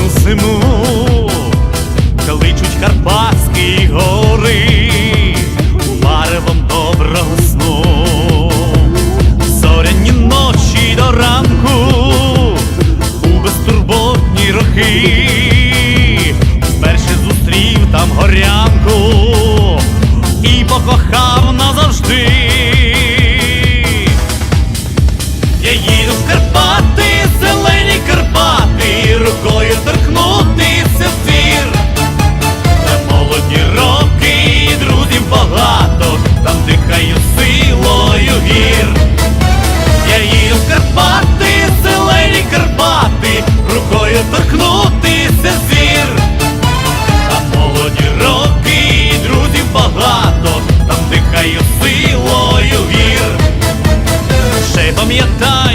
кожну зиму, кличуть Карпатські гори, у маревом доброго сну, зоряні ночі до ранку, у безтурботні роки, вперше зустрів там горянку і покохав назавжди. Я їду в Карпати пам'ятай.